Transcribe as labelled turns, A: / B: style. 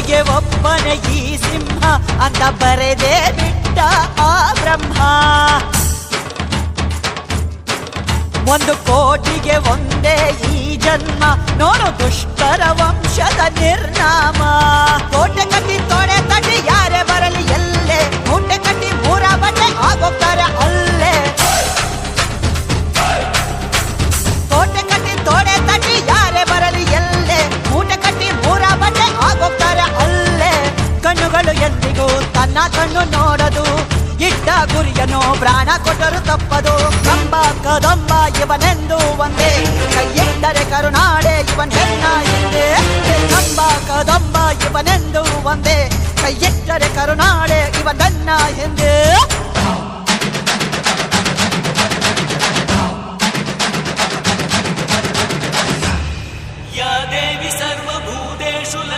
A: ಕೋಟಿಗೆ ಒಬ್ಬನೇ ಈ ಸಿಂಹ ಅಂತ ಬರೆದೇ ಬಿಟ್ಟ ಆ ಬ್ರಹ್ಮ. ಒಂದು ಕೋಟಿಗೆ ಒಂದೇ ಈ ಜನ್ಮ, ನೋಡು ದುಷ್ಟರ ವಂಶದ ನಿರ್ನಾಮ. ಕೋಟೆ ಕಟ್ಟಿ ತೊಡೆ ತಟ್ಟಿ, ಯಾರೇ ಬರಲಿ ಎಲ್ಲೇ. ಕೋಟೆ ಕಟ್ಟಿ ಮೂರ ಬಟ್ಟೆ ಆಗೋಗ್ತಾರೆ ಅಲ್ಲೇ. ಕೋಟೆ ಕಟ್ಟಿ ತೊಡೆ ಬೆನ್ನಿಗೂ ತನ್ನ ಕಣ್ಣು ನೋಡದು ಇಟ್ಟ ಗುರಿಯನ್ನು ಪ್ರಾಣ ಕೊಟ್ಟರು ತಪ್ಪದು ಕಂಬ ಕದಂಬ ಇವನೆಂದು ಒಂದೇ ಕೈಯೆಂದರೆ ಕರುನಾಡೆ ಇವನ್ ಹೆಣ್ಣ ಹಿಂದೆ ಕಂಬ ಕದಂಬ ಇವನೆಂದು ಒಂದೇ ಕೈಯೆಟ್ಟರೆ ಕರುನಾಡೆ ಇವನನ್ನ ಹಿಂದೆ